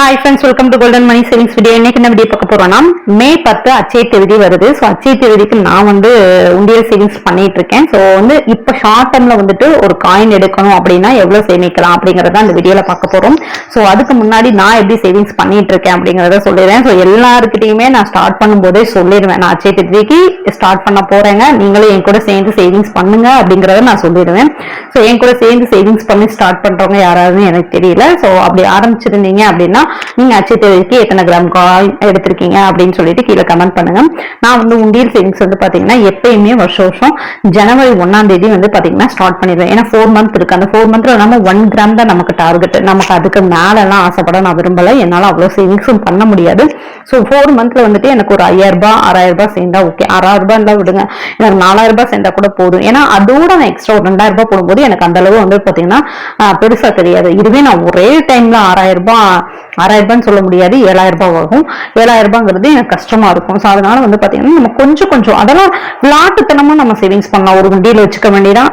Hi friends welcome to golden money savings video இன்னைக்கு என்ன video பார்க்க போறோம்னா மே பத்து அச்சய தேதி வருது. ஸோ அச்சய தேதிக்கு நான் வந்து உண்டியல் சேவிங்ஸ் பண்ணிட்டு இருக்கேன். ஸோ வந்து இப்போ ஷார்ட் டேர்ம்ல வந்துட்டு ஒரு காயின் எடுக்கணும் அப்படின்னா எவ்வளவு சேமிக்கலாம் அப்படிங்கறத அந்த வீடியோல பார்க்க போறோம். ஸோ அதுக்கு முன்னாடி நான் எப்படி சேவிங்ஸ் பண்ணிட்டு இருக்கேன் அப்படிங்கறத சொல்லிடுறேன். ஸோ எல்லாருக்கிட்டையுமே நான் ஸ்டார்ட் பண்ணும்போதே சொல்லிடுவேன். நான் அச்சய தேதிக்கு ஸ்டார்ட் பண்ண போறேங்க. நீங்களும் என் கூட சேர்ந்து சேவிங்ஸ் பண்ணுங்க அப்படிங்கறத நான் சொல்லிடுவேன். ஸோ என் கூட சேர்ந்து சேவிங்ஸ் பண்ணி ஸ்டார்ட் பண்றவங்க யாராவது எனக்கு தெரியல. ஸோ அப்படி ஆரம்பிச்சிருந்தீங்க அப்படின்னா நீங்க அச்சய எத்தனை கிராம் காய் எடுத்திருக்கீங்க அப்படின்னு சொல்லிட்டு கீழே கமெண்ட் பண்ணுங்க. நான் வந்து உண்டியல் சேவிங்ஸ் வந்து பாத்தீங்கன்னா எப்பயுமே வருஷம் வருஷம் ஜனவரி ஒன்னாம் தேதி வந்து பாத்தீங்கன்னா ஸ்டார்ட் பண்ணிடுவேன். ஏன்னா ஃபோர் மந்த் இருக்கு. அந்த ஃபோர் மந்த்ல நம்ம ஒன் கிராம் தான் நமக்கு டார்கெட் நமக்கு அதுக்கு மேல ஆசைப்பட நான் விரும்பல. என்னால அவ்வளவு சேவிங்ஸும் பண்ண முடியாது. ஸோ ஃபோர் மந்த்ல வந்துட்டு எனக்கு ஒரு ஐயாயிரம் ரூபாய் ஆறாயிரம் ரூபாய் சேர்ந்தா ஓகே ஆறாயிரம் ரூபாய் இருந்தா விடுங்க. எனக்கு நாலாயிரம் ரூபாய் சேர்ந்தா கூட போதும். ஏன்னா அதோட நான் எக்ஸ்ட்ரா ஒரு ரெண்டாயிரம் ரூபாய் போடும்போது எனக்கு அந்த அளவு வந்து பாத்தீங்கன்னா பெருசா தெரியாது. இதுவே நான் ஒரே டைம்ல ஆறாயிரம் ரூபாய் ஆறாயிரம் ரூபாய்ன்னு சொல்ல முடியாது ஏழாயிரம் ரூபாய் ஆகும் ஏழாயிரம் ரூபாங்கிறது எனக்கு கஷ்டமா இருக்கும். ஸோ அதனால வந்து பாத்தீங்கன்னா நம்ம கொஞ்சம் கொஞ்சம் அதெல்லாம் விளாட்டுத்தனமா நம்ம சேவிங்ஸ் பண்ணலாம். ஒரு வண்டியில வச்சுக்க வேண்டியதான்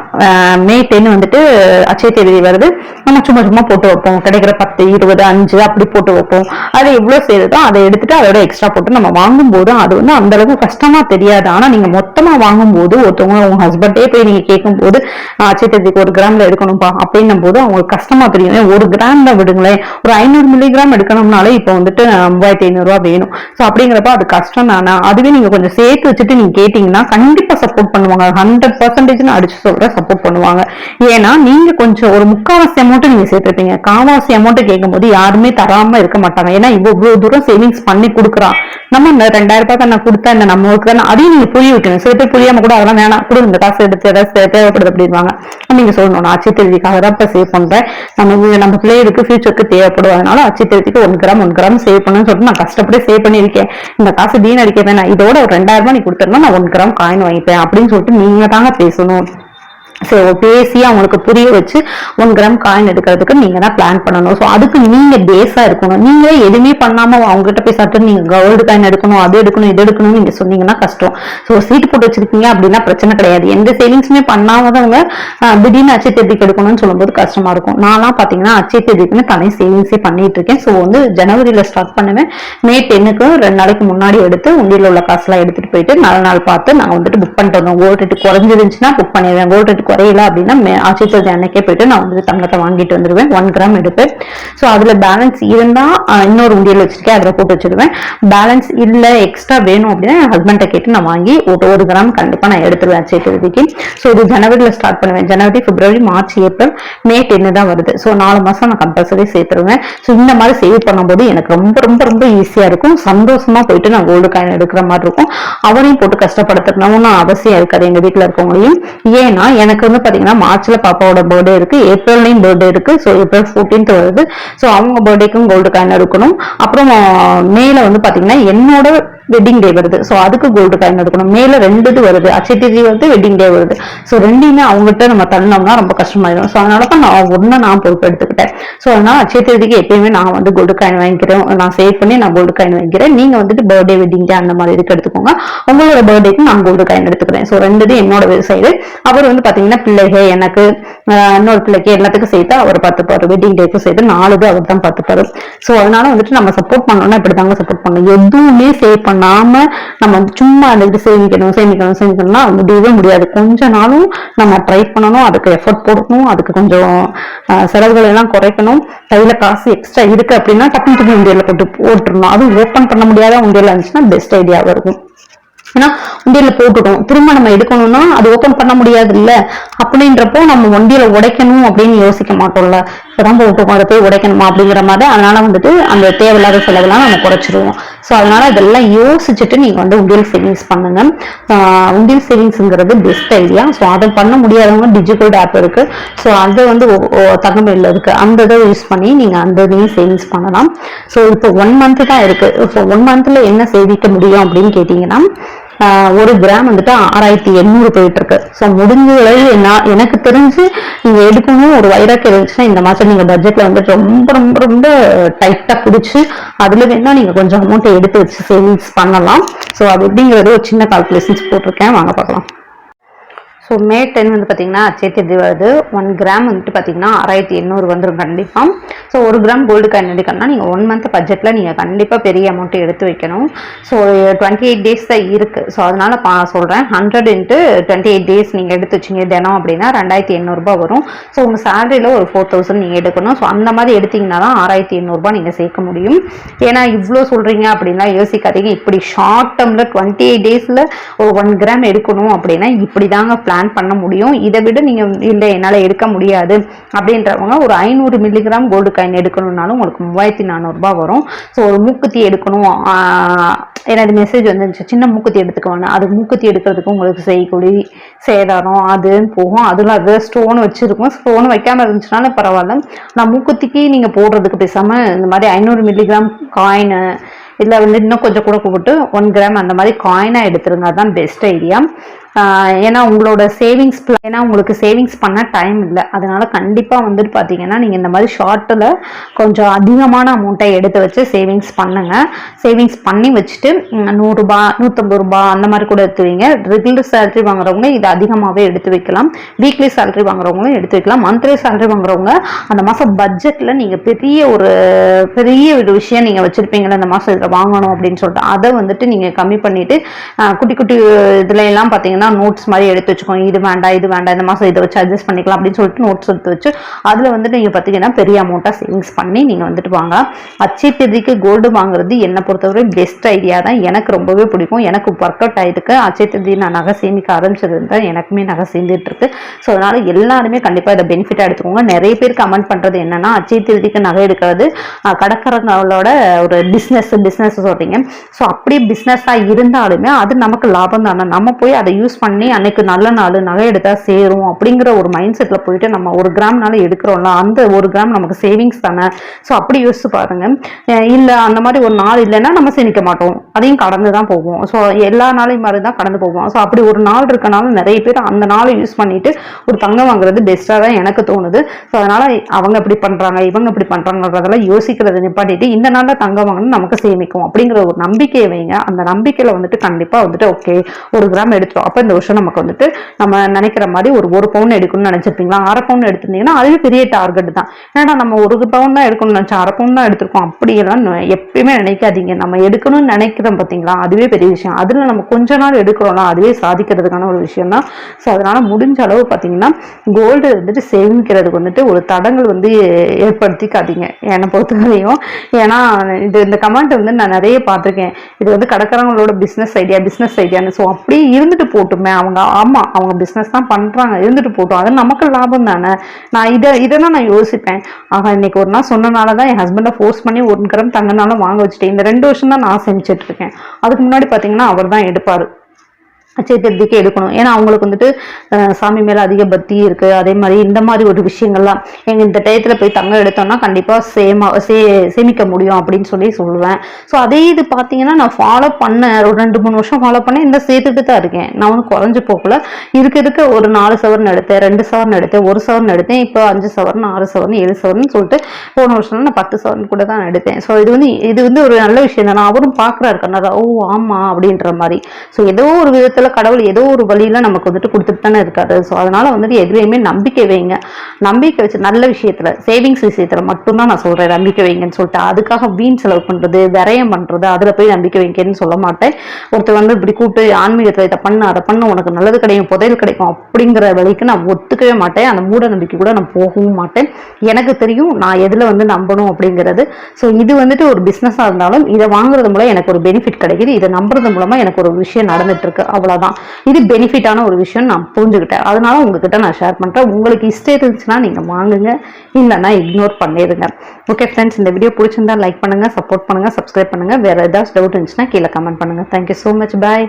மே டென் வந்துட்டு அச்சய தேதி வருது. நம்ம சும்மா சும்மா போட்டு வைப்போம். கிடைக்கிற பத்து இருபது அஞ்சு அப்படி போட்டு வைப்போம். அது எவ்வளவு சேருதோ அதை எடுத்துட்டு அதோட எக்ஸ்ட்ரா போட்டு நம்ம வாங்கும்போது அது வந்து அந்த அளவுக்கு கஷ்டமா தெரியாது. ஆனா நீங்க மொத்தமா வாங்கும்போது ஒருத்தவங்க உங்க ஹஸ்பண்டே போய் நீங்க கேட்கும்போது அச்சய தேதிக்கு ஒரு கிராம்ல எடுக்கணும்ப்பா அப்படின்னும் போது அவங்களுக்கு கஷ்டமா தெரியும். ஒரு கிராம்ல விடுங்களேன். ஒரு ஐநூறு மில்லிகிராம் எடுக்கணும்னாலே இப்போ வந்துட்டு மூவாயிரத்தி ஐநூறு வேணும். ஸோ அப்படிங்கிறப்ப அது கஷ்டம் தானே? அதுவே நீங்க கொஞ்சம் சேர்த்து வச்சுட்டு நீங்க கேட்டீங்கன்னா கண்டிப்பா சப்போர்ட் பண்ணுவாங்க. ஹண்ட்ரட் பர்சன்டேஜ்னு அடிச்சு சொல்கிற சப்போர்ட் பண்ணுவாங்க. ஏன்னா நீங்க கொஞ்சம் ஒரு முக்காவாசி அமௌண்ட் நீங்க சேர்த்துருப்பீங்க. காவாசி அமௌண்ட் கேட்கும்போது யாருமே தராம இருக்க மாட்டாங்க. ஏன்னா இவ்வளவு தூரம் சேவிங்ஸ் பண்ணி கொடுக்குறான். நம்ம இந்த ரெண்டாயிரம் ரூபாய் தான் நான் கொடுத்தேன் இந்த நம்மளுக்கு தானே? அதையும் நீங்க புரிய வைக்கணும். சில பேர் புரியாம கூட அதெல்லாம் வேணாம். கூட இந்த காசு எடுத்து ஏதாவது தேவைப்படுது அப்படின்வாங்க நீங்க சொல்லணும் நான் அச்சய தான் இப்போ சேவ் பண்ணுறேன் நம்ம நம்ம பிள்ளைகளுக்கு ஃபியூச்சருக்கு தேவைப்படும். அதனால அச்சய தேதிக்கு one gram one gram save பண்ணணும்னு சொல்லிட்டு நான் கஷ்டப்பட்டு சேவ் பண்ணியிருக்கேன். இந்த காசு வீணடிக்க வேணாம் இதோட ஒரு ரெண்டாயிரம் ரூபாய் நீ கொடுத்துருந்தா நான் ஒன் கிராம் காயின் வாங்கிப்பேன் அப்படின்னு சொல்லிட்டு நீங்க தாங்க பேசணும். ஸோ பேசி அவங்களுக்கு புரிய வச்சு ஒன் கிராம் காயின் எடுக்கிறதுக்கு நீங்க தான் பிளான் பண்ணணும். ஸோ அதுக்கு நீங்க பேஸா இருக்கணும். நீங்க எதுவுமே பண்ணாம அவங்ககிட்ட போய் சட்டு நீங்க கோல்டு காயின் எடுக்கணும் அது எடுக்கணும் இது எடுக்கணும்னு நீங்க சொன்னீங்கன்னா கஷ்டம். ஸோ சீட் போட்டு வச்சிருக்கீங்க அப்படின்னா பிரச்சனை கிடையாது. எந்த சேவிங்ஸுமே பண்ணாதவங்க திடீர்னு அச்சை தேதிக்கு எடுக்கணும்னு சொல்லும்போது கஷ்டமா இருக்கும். நான்லாம் பாத்தீங்கன்னா அச்சை தேதிக்குன்னு தனி சேவிங்ஸே பண்ணிட்டு இருக்கேன் ஸோ வந்து ஜனவரியில ஸ்டார்ட் பண்ணுவேன். மே டென்னுக்கு ரெண்டு நாளைக்கு முன்னாடி எடுத்து உண்டியில் உள்ள காசுலாம் எடுத்துட்டு போயிட்டு நல்ல நாள் பார்த்து நான் வந்துட்டு புக் பண்ணிட்டு வந்தோம் கோல்டு ரேட் குறைஞ்சிருந்துச்சுன்னா புக் பண்ணிடுவேன். கோல்டு ரேட் குறையல அப்படின்னா மே- அன்னைக்கே போயிட்டு நான் வந்து தங்கத்தை வாங்கிட்டு வந்துடுவேன் ஒன் கிராம் எடுப்பேன் ஸோ அதுல பேலன்ஸ் இருந்தா இன்னொரு உண்டியல் வச்சிருக்கேன். அதுல போட்டு வச்சிருவேன். பேலன்ஸ் இல்ல எக்ஸ்ட்ரா வேணும் அப்படின்னா என் ஹஸ்பண்ட கேட்டு நான் வாங்கி ஒரு ஒரு கிராம் கண்டிப்பா நான் எடுத்துருவேன் அச்சய தேதிக்கு ஸோ இது ஜனவரியில ஸ்டார்ட் பண்ணுவேன். ஜனவரி பிப்ரவரி மார்ச் ஏப்ரல் மே டென்னு தான் வருது. ஸோ நாலு மாசம் நான் கம்பல்சரி சேர்த்துருவேன். ஸோ இந்த மாதிரி சேவ் பண்ணும்போது எனக்கு ரொம்ப ரொம்ப ரொம்ப ஈஸியா இருக்கும். சந்தோஷமா போயிட்டு நான் கோல்டு காயின் எடுக்கிற மாதிரி இருக்கும். அவரையும் போட்டு கஷ்டப்படுத்தணும்னு அவசியம் இருக்காது எங்க வீட்டில் இருக்கவங்களையும். ஏன்னா எனக்கு எனக்கு வந்து பார்த்தீங்கன்னா மார்ச்ல பாப்பாவோட பர்த்டே இருக்கு ஏப்ரல்லையும் பர்த்டே இருக்கு ஸோ ஏப்ரல் 14th வருது. ஸோ அவங்க பர்த்டேக்கும் கோல்டு காயின் இருக்கணும். அப்புறம் மேல வந்து பார்த்தீங்கன்னா என்னோட வெட்டிங் டே வருது. ஸோ அதுக்கு கோல்டு காயின் எடுக்கணும். மேலே ரெண்டு இது வருது. அச்சய தேதி வருது வெட்டிங் டே வருது. ஸோ ரெண்டையுமே அவங்ககிட்ட நம்ம தள்ளோம்னா ரொம்ப கஷ்டமாயிடும். ஸோ அதனால தான் நான் ஒன்று நான் பொறுப்பு எடுத்துக்கிட்டேன். ஸோ அதனால் அச்சய தேதிக்கு எப்பயுமே நான் வந்து கோல்டு காயின் வாங்கிக்கிறேன். நான் சேவ் பண்ணி நான் கோல்டு காயின் வாங்கிக்கிறேன். நீங்கள் வந்துட்டு பர்த்டே வெட்டிங் டே அந்த மாதிரி இதுக்கு எடுத்துக்கோங்க. உங்களோட பர்த்டேக்கு நான் கோல்டு காயின் எடுத்துக்கிறேன். ஸோ ரெண்டு இது என்னோட சைடு அவர் வந்து பார்த்தீங்கன்னா பிள்ளைகள் எனக்கு இன்னொரு பிள்ளைக்கு எல்லாத்துக்கும் சேர்த்து அவர் பார்த்துப்பாரு. வெட்டிங் டேக்கும் சேர்த்து நாலு அவர் தான் பார்த்துப்பாரு. ஸோ அதனால வந்துட்டு நம்ம சப்போர்ட் பண்ணோம்னா இப்படி தாங்க சப்போர்ட் பண்ணணும். எதுவுமே சேவ் பண்ணாம நம்ம சும்மா அந்த சேமிக்கணும் சேமிக்கணும் சேமிக்கணும்னா முடியவே முடியாது. கொஞ்ச நாளும் நம்ம ட்ரை பண்ணணும் அதுக்கு எஃபர்ட் போடணும் அதுக்கு கொஞ்சம் செலவுகள் எல்லாம் குறைக்கணும். கையில காசு எக்ஸ்ட்ரா இருக்கு அப்படின்னா டக்குனு தூக்கி உண்டியல போட்டு போட்டுருணும் அதுவும் ஓப்பன் பண்ண முடியாத உண்டியல இருந்துச்சுன்னா பெஸ்ட் ஐடியா இருக்கும். ஏன்னா உண்டியல்ல போட்டுட்டோம் திரும்ப நம்ம எடுக்கணும்னா அது ஓபன் பண்ண முடியாது இல்ல அப்படின்றப்போ நம்ம வண்டியில உடைக்கணும் அப்படின்னு யோசிக்க மாட்டோம்ல. உடம்பு விட்டு கொண்டு போய் உடைக்கணுமா அப்படிங்கிற மாதிரி அதனால வந்துட்டு அந்த தேவையில்லாத செலவுலாம் நம்ம குறைச்சிருவோம். ஸோ அதனால இதெல்லாம் யோசிச்சுட்டு நீங்கள் வந்து உண்டியல் சேவிங்ஸ் பண்ணுங்க. உண்டியல் சேவிங்ஸ்ங்கிறது பெஸ்ட் ஐடியா ஸோ அதை பண்ண முடியாதவங்க டிஜிட்டல் ஆப் இருக்கு. ஸோ அது வந்து தகவல் இருக்கு. அந்த இதை யூஸ் பண்ணி நீங்கள் அந்த இதையும் சேவிங்ஸ் பண்ணலாம். ஸோ இப்போ ஒன் மந்த் தான் இருக்கு. ஸோ ஒன் மந்த்ல என்ன சேவிக்க முடியும் அப்படின்னு கேட்டீங்கன்னா ஒரு கிராம் வந்துட்டு ஆறாயிரத்தி எண்ணூறு போயிட்டு இருக்கு ஸோ முடிஞ்ச அளவு நான் எனக்கு தெரிஞ்சு நீங்க எடுக்கணும் ஒரு வைராக்கு இருந்துச்சுன்னா இந்த மாசம் நீங்க பட்ஜெட்ல வந்துட்டு ரொம்ப ரொம்ப ரொம்ப டைட்டா பிடிச்சி அதுல வேணா நீங்க கொஞ்சம் அமௌண்ட் எடுத்து வச்சு சேவிங்ஸ் பண்ணலாம். ஸோ அது எப்படிங்கிறது ஒரு சின்ன கால்குலேஷன்ஸ் போட்டிருக்கேன். வாங்க பார்க்கலாம். ஸோ மே டென் வந்து பார்த்தீங்கன்னா அச்சய தேதி வருது? ஒன் கிராம் வந்துட்டு பார்த்தீங்கன்னா ஆறாயிரத்தி எண்ணூறு வந்துடும் கண்டிப்பாக ஸோ ஒரு கிராம் கோல்டு காயின் எடுக்கணும்னா நீங்கள் ஒன் மந்த் பட்ஜெட்டில் நீங்கள் கண்டிப்பாக பெரிய அமௌண்ட்டு எடுத்து வைக்கணும். ஸோ டுவெண்ட்டி எயிட் டேஸ் தான் இருக்குது ஸோ அதனால் பா சொல்கிறேன் hundred into twenty eight days நீங்கள் எடுத்து வச்சிங்க தினம் அப்படின்னா ரெண்டாயிரத்தி எண்ணூறுபா வரும். ஸோ உங்கள் சேலரியில் ஒரு ஃபோர் தௌசண்ட் நீங்கள் எடுக்கணும். ஸோ அந்த மாதிரி எடுத்திங்கன்னா தான் ஆறாயிரத்தி எண்ணூறுபா நீங்கள் சேர்க்க முடியும். ஏன்னா இவ்வளோ சொல்கிறீங்க அப்படின்னா யோசிக்காதீங்க. இப்படி ஷார்ட் டேர்மில் டுவெண்ட்டி எயிட் டேஸில் ஒரு ஒன் கிராம் எடுக்கணும் அப்படின்னா இப்படி தாங்க பிளான் பண்ண முடியும். இதை விட நீங்கள் இல்லை என்னால் எடுக்க முடியாது. அப்படின்றவங்க ஒரு ஐநூறு மில்லிகிராம் கோல்டு காயின் எடுக்கணும்னாலும் உங்களுக்கு மூவாயிரத்தி நானூறுபா வரும். ஸோ ஒரு மூக்குத்தி எடுக்கணும். எனது மெசேஜ் வந்துருந்துச்சு சின்ன மூக்குத்தி எடுத்துக்க வேணாம். அது மூக்குத்தி எடுக்கிறதுக்கு உங்களுக்கு செய்கூலி சேதாரம் அதுன்னு போகும். அதில் அது ஸ்டோன் வச்சுருக்கும். ஸ்டோன் வைக்காமல் இருந்துச்சுனாலும் பரவாயில்ல. நான் மூக்குத்திக்கு நீங்கள் போடுறதுக்கு பேசாமல் இந்த மாதிரி ஐநூறு மில்லிகிராம் காயினு இதில் வந்து இன்னும் கொஞ்சம் கூட கூப்பிட்டு ஒன் கிராம் அந்த மாதிரி காயினாக எடுத்துருங்க அதுதான் பெஸ்ட் ஐடியா. ஏன்னா உங்களோட சேவிங்ஸ் ஏன்னா உங்களுக்கு சேவிங்ஸ் பண்ண டைம் இல்லை. அதனால கண்டிப்பாக வந்துட்டு பார்த்தீங்கன்னா நீங்கள் இந்த மாதிரி ஷார்ட்டில் கொஞ்சம் அதிகமான அமௌண்ட்டை எடுத்து வச்சு சேவிங்ஸ் பண்ணுங்க. சேவிங்ஸ் பண்ணி வச்சுட்டு நூறுரூபா நூற்றம்பது ரூபா அந்த மாதிரி கூட எடுத்து வைங்க ரெகுலர் சேலரி வாங்குறவங்க இது அதிகமாகவே எடுத்து வைக்கலாம். வீக்லி சேலரி வாங்குறவங்களும் எடுத்து வைக்கலாம். மந்த்லி சேலரி வாங்குறவங்க அந்த மாதம் பட்ஜெட்டில் நீங்கள் பெரிய ஒரு பெரிய ஒரு விஷயம் நீங்கள் வச்சுருப்பீங்களா இந்த மாதம் இதில் வாங்கணும் அப்படின்னு சொல்லிட்டு அதை வந்துட்டு நீங்கள் கம்மி பண்ணிவிட்டு குட்டி குட்டி இதுல எல்லாம் பார்த்தீங்கன்னா நோட்ஸ் மாதிரி எடுத்து வச்சுக்கோங்க. இது வேண்டாம் இது வேண்டாம் இந்த மாதம் இதை வச்சு அட்ஜஸ்ட் பண்ணிக்கலாம் அப்படின்னு சொல்லிட்டு நோட்ஸ் எடுத்து வச்சு அதில் வந்துட்டு நீங்கள் பார்த்தீங்கன்னா பெரிய அமௌண்ட்டாக சேவிங்ஸ் பண்ணி நீங்கள் வந்துட்டு வாங்க. அச்சை தேதிக்கு கோல்டு வாங்குறது என்னை பொறுத்தவரை பெஸ்ட் ஐடியா தான். எனக்கு ரொம்பவே பிடிக்கும். எனக்கு ஒர்க் அவுட் ஆகிருக்கு அச்சை தேதி நான் நகை சேமிக்க ஆரம்பிச்சது தான் எனக்குமே நகை சேர்ந்துட்டு இருக்கு. ஸோ அதனால் எல்லாருமே கண்டிப்பாக இதை பெனிஃபிட்டாக எடுத்துக்கோங்க. நிறைய பேர் கமெண்ட் பண்ணுறது என்னன்னா அச்சை தேதிக்கு நகை எடுக்கிறது கடற்கரங்களோட ஒரு பிஸ்னஸ் பிஸ்னஸ் சொல்கிறீங்க ஸோ அப்படியே பிஸ்னஸாக இருந்தாலுமே அது நமக்கு லாபம் தானே. நம்ம போய் அதை யூஸ் யூஸ் பண்ணி அன்னைக்கு நல்ல நாள் நகை எடுத்தா சேரும் அப்படிங்கிற ஒரு மைண்ட் செட்டில் போயிட்டு நம்ம ஒரு கிராம்னால எடுக்கிறோம்ல அந்த ஒரு கிராம் நமக்கு சேவிங்ஸ் தானே? ஸோ அப்படி யோசிச்சு பாருங்க. இல்லை அந்த மாதிரி ஒரு நாள் இல்லைன்னா நம்ம சேமிக்க மாட்டோம். அதையும் கடந்து தான் போவோம். ஸோ எல்லா நாளையும் மாதிரி தான் கடந்து போவோம். ஸோ அப்படி ஒரு நாள் இருக்கனால நிறைய பேர் அந்த நாளை யூஸ் பண்ணிட்டு ஒரு தங்கம் வாங்குறது பெஸ்ட்டாக தான் எனக்கு தோணுது. ஸோ அதனால அவங்க இப்படி பண்ணுறாங்க இவங்க இப்படி பண்ணுறாங்கன்றதெல்லாம் யோசிக்கிறது நிப்பாட்டிட்டு இந்த நாளில் தங்கம் வாங்கணும் நமக்கு சேமிக்கும் அப்படிங்கிற ஒரு நம்பிக்கையை வைங்க. அந்த நம்பிக்கையில் வந்துட்டு கண்டிப்பாக வந்துட்டு ஓகே ஒரு கிராம் எடுத்துரும் அப்போ இந்த வருஷம் நமக்கு வந்துட்டு நம்ம நினைக்கிற மாதிரி ஒரு ஒரு பவுன் எடுக்கணும்னு நினச்சிருப்பீங்களா? அரை பவுன் எடுத்திருந்தீங்கன்னா அதுவே பெரிய டார்கெட் தான். ஏன்னா நம்ம ஒரு பவுன் தான் எடுக்கணும்னு நினச்சா அரை பவுன் தான் எடுத்திருக்கோம் அப்படியெல்லாம் எப்பயுமே நினைக்காதீங்க. நம்ம எடுக்கணும்னு நினைக்கிறோம் பார்த்தீங்களா அதுவே பெரிய விஷயம். அதில் நம்ம கொஞ்ச நாள் எடுக்கிறோம்னா அதுவே சாதிக்கிறதுக்கான ஒரு விஷயம் தான். ஸோ அதனால் முடிஞ்ச அளவு பார்த்தீங்கன்னா கோல்டு வந்துட்டு சேமிக்கிறதுக்கு வந்துட்டு ஒரு தடங்கள் வந்து ஏற்படுத்திக்காதீங்க. என்னை பொறுத்தவரையும். ஏன்னா இது இந்த கமெண்ட் வந்து நான் நிறைய பார்த்துருக்கேன். இது வந்து கடற்கரங்களோட பிஸ்னஸ் ஐடியா பிஸ்னஸ் ஐடியான்னு ஸோ அப்படியே இருந்துட்டு போட்டுமே அவங்க ஆமாம் அவங்க பிஸ்னஸ் தான் பண்ணுறாங்க இருந்துட்டு போட்டோம். அது நமக்கு லாபம் தானே. நான் இதை இதை தான் நான் யோசிப்பேன். ஆக இன்னைக்கு ஒரு நாள் சொன்னனால தான் என் ஹஸ்பண்டை ஃபோர்ஸ் பண்ணி ஒரு கிராம் தங்கனாலும் வாங்க வச்சுட்டேன். இந்த ரெண்டு வருஷம் தான் நான் செஞ்சுட்டு இருக்கேன். அதுக்கு முன்னாடி பார்த்தீங்கன்னா அவர் தான் எடுப்பார். சேர்த்து எடுக்கணும். ஏன்னா அவங்களுக்கு வந்துட்டு சாமி மேலே அதிக பக்தி இருக்குது அதே மாதிரி இந்த மாதிரி ஒரு விஷயங்கள்லாம் எங்கள் இந்த டயத்தில் போய் தங்கம் எடுத்தோம்னா கண்டிப்பாக சேமா சே சேமிக்க முடியும் அப்படின்னு சொல்லி சொல்லுவேன். ஸோ அதே இது பார்த்தீங்கன்னா நான் ஃபாலோ பண்ணேன். ஒரு ரெண்டு மூணு வருஷம் ஃபாலோ பண்ணேன். இந்த சேர்த்துட்டு தான் இருக்கேன். நான் வந்து குறைஞ்சு போகல. இருக்க இருக்க ஒரு நாலு சவரன் எடுத்தேன் ரெண்டு சவரன் எடுத்தேன் ஒரு சவரன் எடுத்தேன் இப்போ அஞ்சு சவரன் ஆறு சவரன் ஏழு சவரன் சொல்லிட்டு போன வருஷம் நான் பத்து சவரன் கூட தான் எடுத்தேன். ஸோ இது வந்து இது வந்து ஒரு நல்ல விஷயம் தான். அவரும் பார்க்குறாரு கண்ணாரா ஓ ஆமாம் அப்படின்ற மாதிரி. ஸோ ஏதோ ஒரு விதத்தில் கடவுள் ஏதோ ஒரு வழியில நமக்கு வந்துட்டு கொடுத்துட்டு தானே இருக்காரு. ஸோ அதனால வந்துட்டு எதுலேயுமே நம்பிக்கை வைங்க. நம்பிக்கை வச்சு நல்ல விஷயத்துல சேவிங்ஸ் விஷயத்துல மட்டும்தான் நான் சொல்றேன். நம்பிக்கை வைங்கன்னு சொல்லிட்டு அதுக்காக வீண் செலவு பண்றது விரயம் பண்றது அதுல போய் நம்பிக்கை வைங்கன்னு சொல்ல மாட்டேன். ஒருத்தர் வந்து இப்படி கூப்பிட்டு ஆன்மீகத்துல இதை பண்ண அதை பண்ண உனக்கு நல்லது கிடைக்கும் புதையல் கிடைக்கும் அப்படிங்கிற வழிக்கு நான் ஒத்துக்கவே மாட்டேன். அந்த மூட நம்பிக்கை கூட நான் போகவும் மாட்டேன். எனக்கு தெரியும் நான் எதுல வந்து நம்பணும் அப்படிங்கிறது. ஸோ இது வந்துட்டு ஒரு பிஸ்னஸாக இருந்தாலும் இதை வாங்குறது மூலம் எனக்கு ஒரு பெனிஃபிட் கிடைக்குது. இதை நம்புறது மூலமா எனக்கு ஒரு விஷயம் நடந்துட்டு இருக்கு. அவ்வளவுதான். தான் இது பெனிஃபிட்டான ஒரு விஷயம் நான் புரிஞ்சுக்கிட்டேன். அதனால உங்ககிட்ட நான் ஷேர் பண்ணுறேன் உங்களுக்கு இஷ்டம் இருந்துச்சுன்னா நீங்கள் வாங்குங்க. இல்லைன்னா இக்னோர் பண்ணிடுங்க. ஓகே ஃப்ரெண்ட்ஸ் இந்த வீடியோ பிடிச்சிருந்தா லைக் பண்ணுங்கள் சப்போர்ட் பண்ணுங்கள் சப்ஸ்கிரைப் பண்ணுங்கள் வேறு ஏதாச்சும் டவுட் இருந்துச்சுன்னா கீழே கமெண்ட் பண்ணுங்கள் தேங்க்யூ ஸோ மச் பாய்